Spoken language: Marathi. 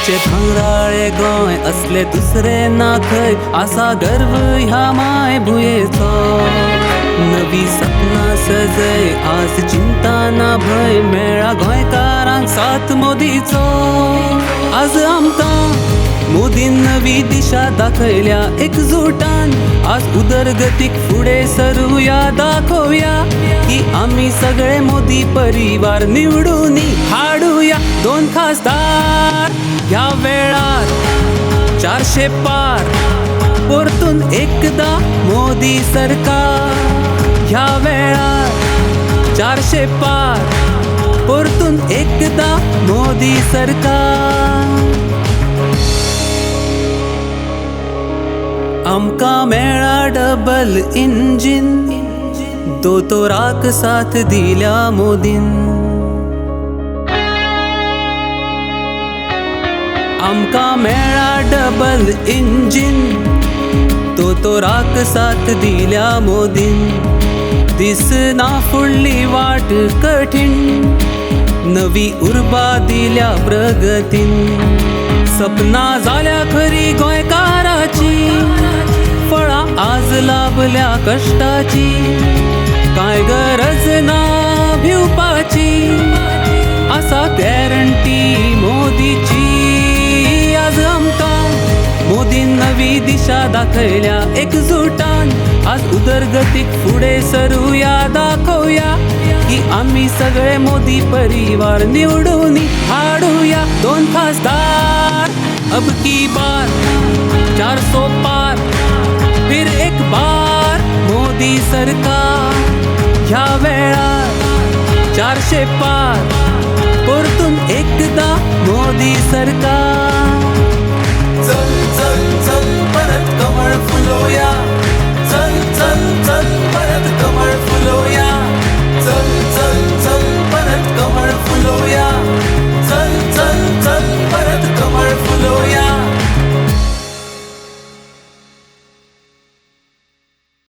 आमचे भांगराळे गोंय असले दुसरे ना खंय आसा गर्व ह्या माय भुयेचो. नवी सपना सजय आज चिंता ना भय मेळा गोंयकारांक साथ मोदीचो. आज आमकां मोदीन नवी दिशा दाखयल्या एकजुटान. आज उदरगतीक फुडें सरुया दाखोवया की आमी सगळे मोदी परिवार निवडून दोन खासदार ह्या वेळार चारशे पार. परतून एकदा मोदी सरकार. ह्या वेळार चारशे पार. परतून एकदा मोदी सरकार. आमकां मेळा डबल इंजिन. दोतोराक साथ दिल्या मोदीन. आमकां मेळा डबल इंजिन. दोतोराक साथ दिल्या मोदीन. दिसना फुडली वाट कठीण. नवी उर्बा दिल्या प्रगतीन. सपना जाल्या खरी गोंयकाराची. फळां आज लाभल्या कष्टाची. कांय गरज ना भिवपाची. आसा गॅरंटी दिशा दाखयल्या एकजुटान. आज उदरगतीक पुढे सरूया दाखवूया की आम्ही सगळे मोदी परिवार निवडून हाडूया. दोन खासदार अब की बार चार सो पार फिर एक बार मोदी सरकार. ह्या वेळा चारशे पार परतून एकदा मोदी सरकार.